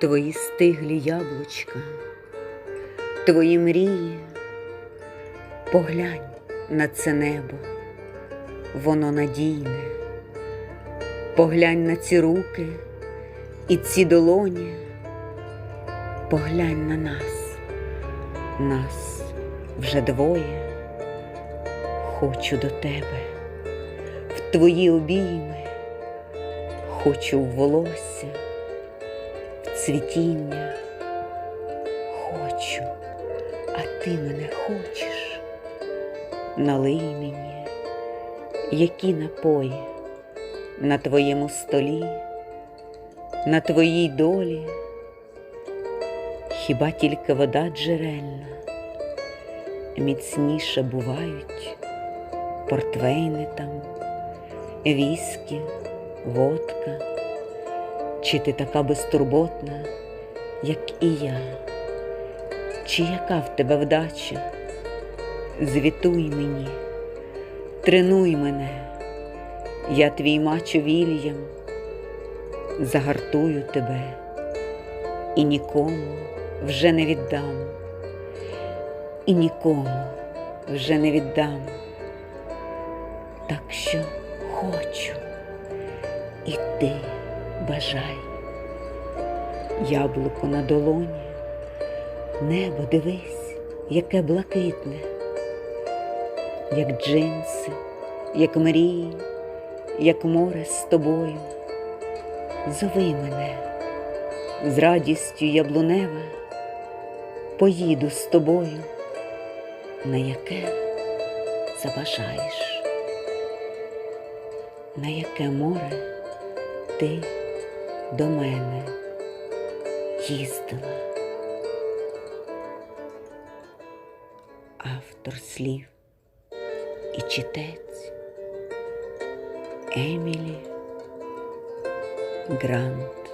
твої стиглі яблучка, твої мрії, поглянь на це небо, воно надійне, поглянь на ці руки і ці долоні, поглянь на нас, нас вже двоє, хочу до тебе, в твої обійми, хочу в волосся цвітіння. Хочу, а ти мене хочеш. Налий мені, які напої на твоєму столі, на твоїй долі, хіба тільки вода джерельна, міцніше бувають портвейни там, віскі, водка. Чи ти така безтурботна, як і я, чи яка в тебе вдача? Звітуй мені, тренуй мене, я твій мачо Вільям, загартую тебе і нікому вже не віддам, і нікому вже не віддам. Так що хочу і ти бажай. Яблуко на долоні, небо дивись, яке блакитне, як джинси, як мрії, як море з тобою. Зови мене з радістю яблунева, поїду з тобою, на яке забажаєш, на яке море ти до мене їздила. Автор слів і читець Емілі Грант.